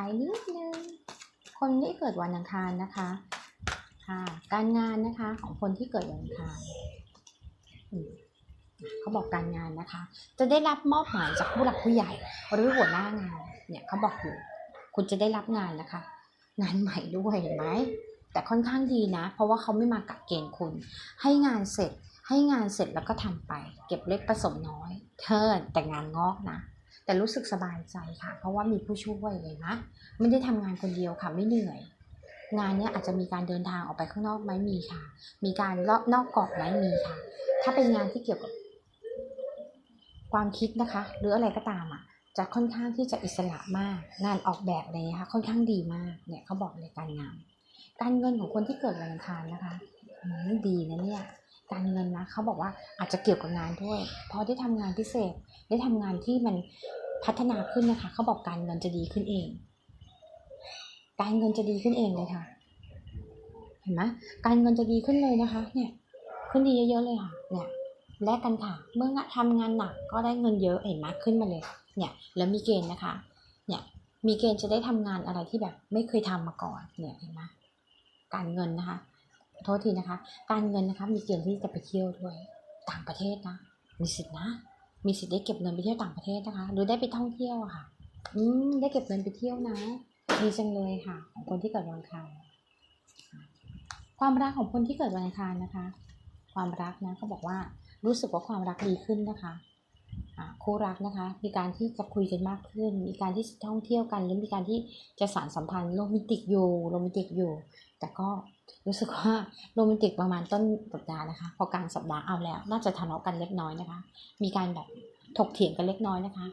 ท้ายนิดนึง คนที่เกิดวันอังคารนะคะค่ะการงานนะคะของคนที่เกิดวันอังคารเขาบอกการงานนะคะ จะได้รับมอบหมายจากผู้หลักผู้ใหญ่ หรือหัวหน้างาน เนี่ยเขาบอกอยู่ คุณจะได้รับงานนะคะ งานใหม่ด้วยเห็นไหมแต่ค่อนข้างดีนะ เพราะว่าเขาไม่มากักเกณฑ์คุณ ให้งานเสร็จ ให้งานเสร็จแล้วก็ทำไป เก็บเล็กผสมน้อยเทินแต่งานงอกนะ แต่รู้สึกสบายใจค่ะ เพราะว่ามีผู้ช่วยเลยนะไม่ได้ทำงานคนเดียวค่ะไม่เหนื่อย งานเนี้ยอาจจะมีการเดินทางออกไปข้างนอกไหมมีค่ะ มีการรอบนอกกรอบไหมมีค่ะ ถ้าเป็นงานที่เกี่ยวกับ ความคิดนะคะ หรืออะไรก็ตามอะจะค่อนข้างที่จะอิสระมาก งานออกแบบอะไรเลยค่ะค่อนข้างดีมากเนี่ยเขาบอกเลยการงาน การเงินของคนที่เกิดวันอังคารนะคะอืมดีนะเนี่ยการเงินนะเขาบอกว่าอาจจะเกี่ยวกับงานด้วย พอได้ทำงานพิเศษได้ทำงานที่มัน พัฒนาขึ้นนะคะเขาบอกการเงินจะดีขึ้นเอง การเงินจะดีขึ้นเองเลยค่ะ เห็นไหมการเงินจะดีขึ้นเลยนะคะ เนี่ย ขึ้นดีเยอะๆเลยค่ะ เนี่ยแลกกันค่ะ เมื่อทำงานหนักก็ได้เงินเยอะเห็นไหมขึ้นมาเลย เนี่ย แล้วมีเกณฑ์นะคะ เนี่ย มีเกณฑ์จะได้ทำงานอะไรที่แบบไม่เคยทำมาก่อน เนี่ยเห็นไหมการเงินนะคะ โทษทีนะคะ การเงินนะคะ มีเกณฑ์ที่จะไปเที่ยวด้วย ต่างประเทศนะ มีสิทธินะ มีสิทธิ์ได้เก็บเงินไปเที่ยวต่างประเทศนะคะ หรือได้ไปท่องเที่ยวค่ะ อืมได้เก็บเงินไปเที่ยวนะดีจังเลยค่ะ ของคนที่เกิดวันอังคารความรักของคนที่เกิดวันอังคารนะคะ ความรักนะเขาบอกว่ารู้สึกว่าความรักดีขึ้นนะคะ คู่รักนะคะ มีการที่จะคุยกันมากขึ้น มีการที่จะท่องเที่ยวกันหรือมีการที่จะสานสัมพันธ์โรแมนติกอยู่โรแมนติกอยู่ แต่ก็รู้สึกว่าโรแมนติกประมาณต้นสัปดาห์นะคะ พอกลางสัปดาห์เอาแล้ว น่าจะทะเลาะกันเล็กน้อยนะคะ มีการแบบถกเถียงกันเล็กน้อยนะคะ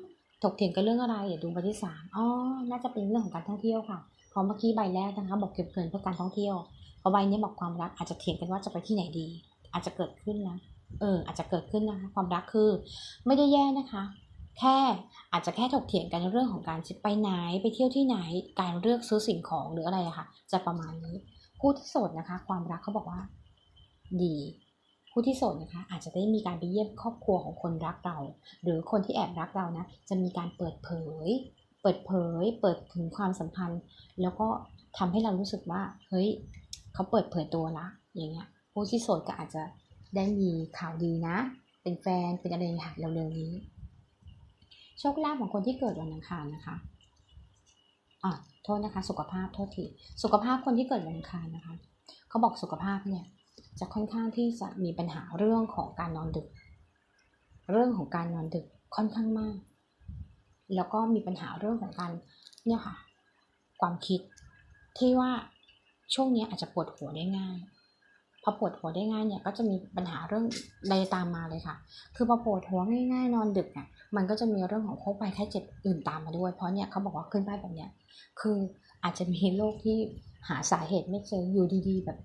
ถกเถียงกันเรื่องอะไรอย่าดูใบที่สามอ๋อ น่าจะเป็นเรื่องของการท่องเที่ยวค่ะเพราะเมื่อกี้ใบแรกนะคะ บอกเก็บเงินเพื่อการท่องเที่ยวพอใบนี้บอกความรักอาจจะเถียงกันว่าจะไปที่ไหนดี อาจจะเกิดขึ้นนะ เอออาจจะเกิดขึ้นนะคะความรักคือไม่ได้แย่นะคะ แค่อาจจะแค่ถกเถียงกันในเรื่องของการไปไหนไปเที่ยวที่ไหน การเลือกซื้อสิ่งของหรืออะไรอะค่ะ จะประมาณนี้ผู้ที่โสดนะคะ ความรักเขาบอกว่า ดีผู้ที่โสดนะคะ อาจจะได้มีการไปเยี่ยมครอบครัวของคนรักเรา หรือคนที่แอบรักเรานะ จะมีการเปิดเผย เปิดเผย เปิดถึงความสัมพันธ์ แล้วก็ทำให้เรารู้สึกว่า เฮ้ย เขาเปิดเผยตัวละ อย่างเงี้ย ผู้ที่โสดก็อาจจะ ได้มีข่าวดีนะ เป็นแฟนเป็นอะไรค่ะเร็วๆนี้ โชคลาภของคนที่เกิดวันอังคารนะคะอะโทษนะคะ สุขภาพโทษทีสุขภาพคนที่เกิดวันอังคารนะคะเขาบอกสุขภาพเนี่ยจะค่อนข้างที่จะมีปัญหาเรื่องของการนอนดึก เรื่องของการนอนดึกค่อนข้างมาก แล้วก็มีปัญหาเรื่องของการเนี่ยค่ะ ความคิดที่ว่าช่วงนี้อาจจะปวดหัวได้ง่าย พอปวดหัวได้ง่ายเนี่ยก็จะมีปัญหาเรื่องใดตามมาเลยค่ะ คือพอปวดหัวง่ายๆนอนดึกเนี่ยมันก็จะมีเรื่องของโรคภัยไข้เจ็บอื่นตามมาด้วย เพราะเนี่ยเขาบอกว่าขึ้นไปแบบเนี้ยคืออาจจะมีโรคที่หาสาเหตุไม่เจออยู่ดีๆ แบบ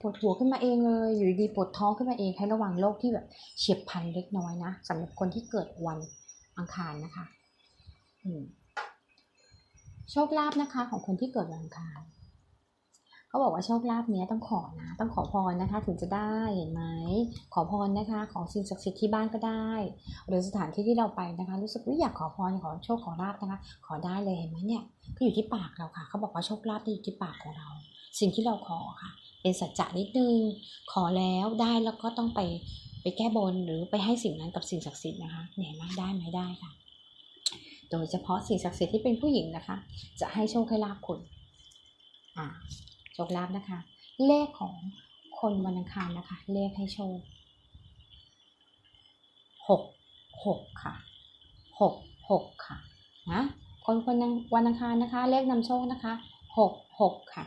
ปวดหัวขึ้นมาเองเลยอยู่ดีปวดท้องขึ้นมาเองให้ระวังโรคที่แบบเฉียบพลันเล็กน้อยนะสำหรับคนที่เกิดวันอังคารนะคะโชคลาภนะคะของคนที่เกิดวันอังคาร เขาบอกว่าโชคลาภเนี้ยต้องขอนะต้องขอพรนะคะ ถึงจะได้เห็นไหมขอพรนะคะ ของสิ่งศักดิ์สิทธิ์ที่บ้านก็ได้ หรือสถานที่ที่เราไปนะคะ รู้สึกว่าอยากขอพรขอโชคขอลาภนะคะ ขอได้เลยเห็นไหมเนี่ยก็อยู่ที่ปากเราค่ะ เขาบอกว่าโชคลาภที่อยู่ที่ปากของเรา สิ่งที่เราขอค่ะ เป็นสัจจะนิดนึงขอแล้วได้แล้วก็ต้องไปไปแก้บนหรือไปให้สิ่งนั้นกับสิ่งศักดิ์สิทธิ์นะคะเนี่ยเห็นไหมได้ไหมได้ค่ะโดยเฉพาะสิ่งศักดิ์สิทธิ์ที่เป็นผู้หญิงนะคะ จะให้โชคให้ลาภคุณอ่า โชคลาภนะคะ เลขของคนวันอังคารนะคะ เลขให้โชคหกหกค่ะหกหกค่ะนะคนคนวันอังคารนะคะ เลขนำโชคนะคะหกหกค่ะ